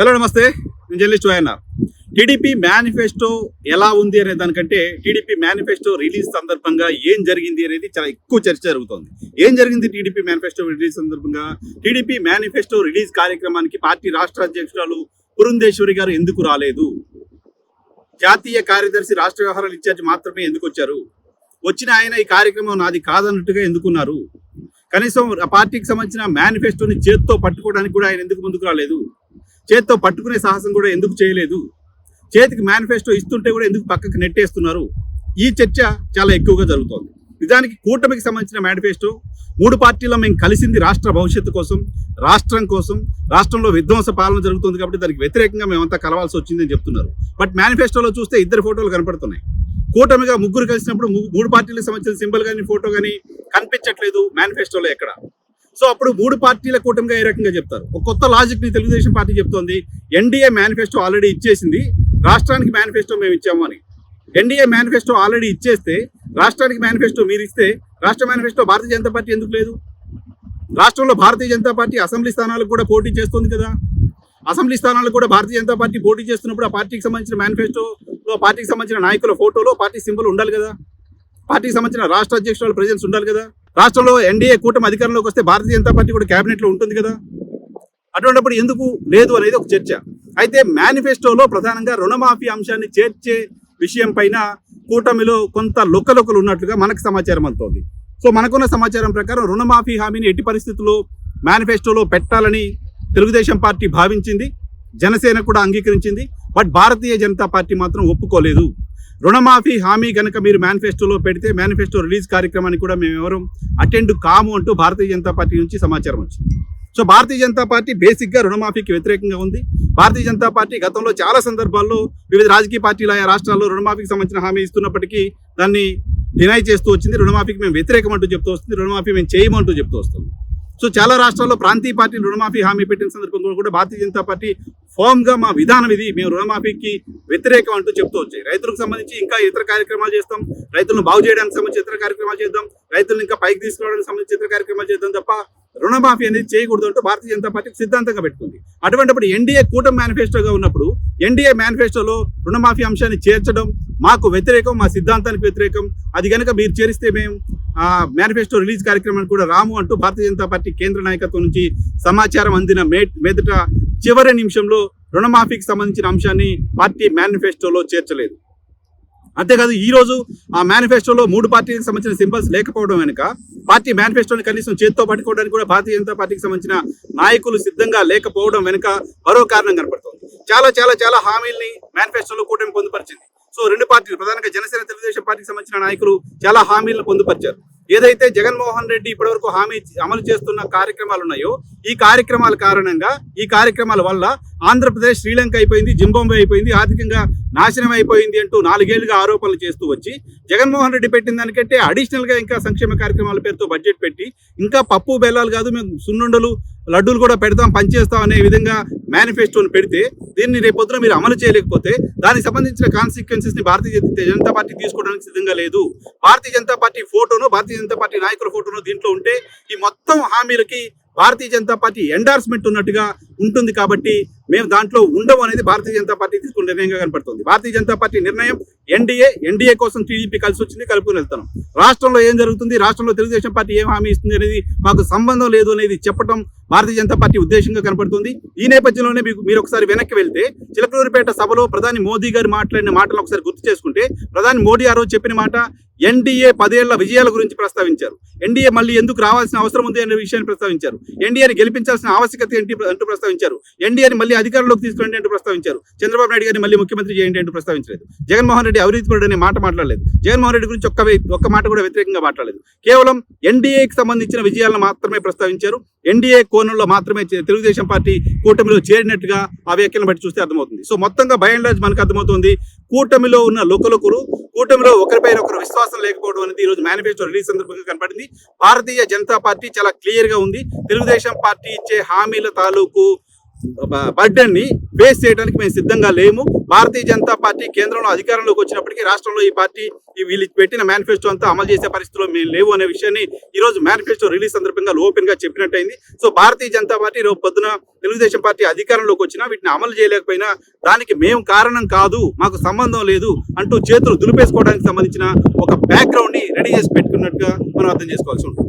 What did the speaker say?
Hello నమస్తే. నేను journalist ఆయన టీడీపీ మేనిఫెస్టో ఎలా ఉంది అనే దానికంటే టీడీపీ మేనిఫెస్టో రిలీజ్ సందర్భంగా ఏం జరిగింది అనేది చాలా ఎక్కువ చర్చ జరుగుతోంది. ఏం జరిగింది టీడీపీ మేనిఫెస్టో రిలీజ్ సందర్భంగా? టీడీపీ మేనిఫెస్టో రిలీజ్ కార్యక్రమానికి పార్టీ రాష్ట్ర అధ్యక్షురాలు పురంధేశ్వరి గారు ఎందుకు రాలేదు? జాతీయ కార్యదర్శి రాష్ట్ర వ్యవహారాల ఇన్ఛార్జ్ మాత్రమే ఎందుకు వచ్చారు? వచ్చిన ఆయన ఈ కార్యక్రమం నాది కాదన్నట్టుగా ఎందుకున్నారు? కనీసం పార్టీకి సంబంధించిన మేనిఫెస్టోని చేత్తో పట్టుకోవడానికి కూడా ఆయన ఎందుకు ముందుకు రాలేదు? చేత్తో పట్టుకునే సాహసం కూడా ఎందుకు చేయలేదు? చేతికి మేనిఫెస్టో ఇస్తుంటే కూడా ఎందుకు పక్కకు నెట్టేస్తున్నారు? ఈ చర్చ చాలా ఎక్కువగా జరుగుతోంది. నిజానికి కూటమికి సంబంధించిన మేనిఫెస్టో మూడు పార్టీలో మేము కలిసింది రాష్ట్ర భవిష్యత్తు కోసం రాష్ట్రం కోసం రాష్ట్రంలో విధ్వంస పాలన జరుగుతుంది కాబట్టి దానికి వ్యతిరేకంగా మేమంతా కలవాల్సి వచ్చిందని చెప్తున్నారు. బట్ మేనిఫెస్టోలో చూస్తే ఇద్దరు ఫోటోలు కనపడుతున్నాయి. కూటమిగా ముగ్గురు కలిసినప్పుడు మూడు పార్టీలకు సంబంధించిన సింబల్ కానీ ఫోటో కానీ కనిపించట్లేదు మేనిఫెస్టోలో ఎక్కడ. సో అప్పుడు మూడు పార్టీల కూటమిగా ఏ రకంగా చెప్తారు? ఒక కొత్త లాజిక్ని తెలుగుదేశం పార్టీ చెప్తోంది. ఎన్డీఏ మేనిఫెస్టో ఆల్రెడీ ఇచ్చేసింది. రాష్ట్రానికి మేనిఫెస్టో మేము ఇచ్చాము అని. ఎన్డీఏ మేనిఫెస్టో ఆల్రెడీ ఇచ్చేస్తే రాష్ట్రానికి మేనిఫెస్టో మీరు ఇస్తే రాష్ట్ర మేనిఫెస్టో భారతీయ జనతా పార్టీ ఎందుకు లేదు? రాష్ట్రంలో భారతీయ జనతా పార్టీ అసెంబ్లీ స్థానాలకు కూడా పోటీ చేస్తుంది కదా. అసెంబ్లీ స్థానాలకు కూడా భారతీయ జనతా పార్టీ పోటీ చేస్తున్నప్పుడు ఆ పార్టీకి సంబంధించిన మేనిఫెస్టోలో పార్టీకి సంబంధించిన నాయకుల ఫోటోలో పార్టీ సింబల్ ఉండాలి కదా. పార్టీకి సంబంధించిన రాష్ట్ర అధ్యక్షురాలు ప్రజెన్స్ ఉండాలి కదా. రాష్ట్రంలో ఎన్డీఏ కూటమి అధికారంలోకి వస్తే భారతీయ జనతా పార్టీ కూడా క్యాబినెట్లో ఉంటుంది కదా? అటువంటిప్పుడు ఎందుకు లేదు అనేది ఒక చర్చ. అయితే మేనిఫెస్టోలో ప్రధానంగా రుణమాఫీ అంశాన్ని చేర్చే విషయం పైన కూటమిలో కొంత లొక్కలొక్కలు ఉన్నట్లుగా మనకు సమాచారం అందుతోంది. సో మనకున్న సమాచారం ప్రకారం రుణమాఫీ హామీని ఎట్టి పరిస్థితుల్లో మేనిఫెస్టోలో పెట్టాలని తెలుగుదేశం పార్టీ భావించింది జనసేన కూడా అంగీకరించింది బట్ భారతీయ జనతా పార్టీ మాత్రం ఒప్పుకోలేదు. రుణమాఫీ హామీ గనక మీరు మేనిఫెస్టోలో పెడితే మేనిఫెస్టో రిలీజ్ కార్యక్రమానికి కూడా మేము ఎవరు అటెండ్ కాము అంటూ భారతీయ జనతా పార్టీ నుంచి సమాచారం వచ్చింది. సో భారతీయ జనతా పార్టీ బేసిక్గా రుణమాఫీకి వ్యతిరేకంగా ఉంది. భారతీయ జనతా పార్టీ గతంలో చాలా సందర్భాల్లో వివిధ రాజకీయ పార్టీల ఆయా రాష్ట్రాల్లో రుణమాఫీకి సంబంధించిన హామీ ఇస్తున్నప్పటికీ దాన్ని డినై చేస్తూ వచ్చింది. రుణమాఫీకి మేము వ్యతిరేకం అంటూ చెప్తూ వస్తుంది. రుణమాఫీ మేము చేయమంటూ చెప్తూ వస్తుంది. సో చాలా రాష్ట్రాల్లో ప్రాంతీయ పార్టీలు రుణమాఫీ హామీ పెట్టిన సందర్భంలో కూడా భారతీయ జనతా పార్టీ ఫోమ్గా మా విధానం ఇది. మేము రుణమాఫీకి వ్యతిరేకం అంటూ చెప్తూ వచ్చాయి. రైతులకు సంబంధించి ఇంకా ఇతర కార్యక్రమాలు చేస్తాం. రైతులను బాగు చేయడానికి సంబంధించి ఇతర కార్యక్రమాలు చేద్దాం. రైతులను ఇంకా పైకి తీసుకురావడానికి సంబంధించి ఇతర కార్యక్రమాలు చేద్దాం తప్ప రుణమాఫీ అనేది చేయకూడదు అంటూ భారతీయ జనతా పార్టీ సిద్ధాంతంగా పెట్టుకుంది. అటువంటిప్పుడు ఎన్డీఏ కూటమి మేనిఫెస్టోగా ఉన్నప్పుడు ఎన్డీఏ మేనిఫెస్టోలో రుణమాఫీ అంశాన్ని చేర్చడం మాకు వ్యతిరేకం మా సిద్ధాంతానికి వ్యతిరేకం. అది కనుక మీరు చేరిస్తే మేము మేనిఫెస్టో రిలీజ్ కార్యక్రమానికి కూడా రాము అంటూ భారతీయ జనతా పార్టీ కేంద్ర నాయకత్వం నుంచి సమాచారం అందిన మే మెదట చివరి నిమిషంలో రుణమాఫీకి సంబంధించిన అంశాన్ని పార్టీ మేనిఫెస్టోలో చేర్చలేదు. అంతేకాదు ఈ రోజు ఆ మేనిఫెస్టోలో మూడు పార్టీలకు సంబంధించిన సింబల్స్ లేకపోవడం వెనుక పార్టీ మేనిఫెస్టోని కనీసం చేత్తో పట్టుకోవడానికి కూడా భారతీయ జనతా పార్టీకి సంబంధించిన నాయకులు సిద్ధంగా లేకపోవడం వెనుక మరో కారణం కనపడుతుంది. చాలా చాలా చాలా హామీల్ని మేనిఫెస్టోలో కూటమి పొందుపరిచింది. సో రెండు పార్టీలు ప్రధానంగా జనసేన తెలుగుదేశం పార్టీకి సంబంధించిన నాయకులు చాలా హామీలను పొందుపరిచారు. ఏదైతే జగన్మోహన్ రెడ్డి ఇప్పటివరకు హామీ అమలు చేస్తున్న కార్యక్రమాలు ఉన్నాయో ఈ కార్యక్రమాల కారణంగా ఈ కార్యక్రమాల వల్ల ఆంధ్రప్రదేశ్ శ్రీలంక అయిపోయింది జింబాంబే అయిపోయింది ఆర్థికంగా నాశనం అయిపోయింది అంటూ నాలుగేళ్ళుగా ఆరోపణలు చేస్తూ వచ్చి జగన్మోహన్ రెడ్డి పెట్టిన దానికంటే అడిషనల్గా ఇంకా సంక్షేమ కార్యక్రమాల పేరుతో బడ్జెట్ పెట్టి ఇంకా పప్పు బెల్లాలు కాదు మేము సున్నుండలు లడ్డూలు కూడా పెడతాం పనిచేస్తాం అనే విధంగా మేనిఫెస్టోని పెడితే దీన్ని రేపొద్దున మీరు అమలు చేయలేకపోతే దానికి సంబంధించిన కాన్సిక్వెన్సెస్ని భారతీయ జనతా పార్టీ తీసుకోవడానికి సిద్ధంగా లేదు. భారతీయ జనతా పార్టీ ఫోటోను భారతీయ జనతా పార్టీ నాయకుల ఫోటోను దీంట్లో ఉంటే ఈ మొత్తం హామీలకి భారతీయ జనతా పార్టీ ఎండార్స్మెంట్ ఉన్నట్టుగా ఉంటుంది కాబట్టి మేము దాంట్లో ఉండము అనేది భారతీయ జనతా పార్టీ తీసుకున్న నిర్ణయంగా కనపడుతుంది. భారతీయ జనతా పార్టీ నిర్ణయం ఎన్డీఏ ఎన్డీఏ కోసం టీడీపీ కలిసి వచ్చింది కలుపుకుని వెళ్తాం రాష్ట్రంలో ఏం జరుగుతుంది? రాష్ట్రంలో తెలుగుదేశం పార్టీ ఏం హామీ ఇస్తుంది అనేది మాకు సంబంధం లేదు అనేది చెప్పడం భారతీయ జనతా పార్టీ ఉద్దేశంగా కనపడుతుంది. ఈ నేపథ్యంలోనే మీకు మీరు ఒకసారి వెనక్కి వెళ్తే చిలకలూరిపేట సభలో ప్రధాని మోదీ గారు మాట్లాడిన మాటలు ఒకసారి గుర్తు చేసుకుంటే ప్రధాని మోడీ ఆ రోజు చెప్పిన మాట ఎన్డీఏ పదేళ్ళ విజయాల గురించి ప్రస్తావించారు. ఎన్డీఏ మళ్ళీ ఎందుకు రావాల్సిన అవసరం ఉంది అనే విషయాన్ని ప్రస్తావించారు. ఎన్డీఏని గెలిపించాల్సిన ఆవశ్యకత ఏంటి అంటూ ప్రస్తావించారు. ఎన్డీఏని మళ్ళీ అధికారంలోకి తీసుకురండి అంటూ ప్రస్తావించారు. చంద్రబాబు నాయుడు గారిని మళ్ళీ ముఖ్యమంత్రి చేయండి అంటూ ప్రస్తావించలేదు. జగన్మోహన్ రెడ్డి అవినీతిపరుడు అనే మాట మాట్లాడలేదు. జగన్మోహన్ రెడ్డి గురించి ఒక్క ఒక్క మాట కూడా వ్యతిరేకంగా మాట్లాడలేదు. కేవలం ఎన్డీఏకి సంబంధించిన విజయాలను మాత్రమే ప్రస్తావించారు. ఎన్డీఏ కోణంలో మాత్రమే తెలుగుదేశం పార్టీ కూటమిలో చేరినట్టుగా ఆ వ్యాఖ్యలను బట్టి చూస్తే అర్థమవుతుంది. సో మొత్తంగా బై అండ్ లార్జ్ మనకు అర్థమవుతుంది కూటమిలో ఉన్న లోకలొకరు కూటమిలో ఒకరిపైన ఒకరు విశ్వాసం లేకపోవడం అనేది ఈరోజు రోజు మేనిఫెస్టో రిలీజ్ సందర్భంగా కనపడింది. భారతీయ జనతా పార్టీ చాలా క్లియర్గా ఉంది. తెలుగుదేశం పార్టీ ఇచ్చే హామీల తాలూకు బర్డన్ని ఫేస్ చేయడానికి మేము సిద్ధంగా లేము. భారతీయ జనతా పార్టీ కేంద్రంలో అధికారంలోకి వచ్చినప్పటికీ రాష్ట్రంలో ఈ పార్టీ వీళ్ళు పెట్టిన మేనిఫెస్టో అంతా అమలు చేసే పరిస్థితిలో మేము లేవు అనే విషయాన్ని ఈ రోజు మేనిఫెస్టో రిలీజ్ సందర్భంగా ఓపెన్గా చెప్పినట్టయింది. సో భారతీయ జనతా పార్టీ రేపు పొద్దున తెలుగుదేశం పార్టీ అధికారంలోకి వచ్చినా వీటిని అమలు చేయలేకపోయినా దానికి మేము కారణం కాదు మాకు సంబంధం లేదు అంటూ చేతులు దులిపేసుకోవడానికి సంబంధించిన ఒక బ్యాక్గ్రౌండ్ని రెడీ చేసి పెట్టుకున్నట్టుగా మనం అర్థం చేసుకోవాల్సి ఉంటుంది.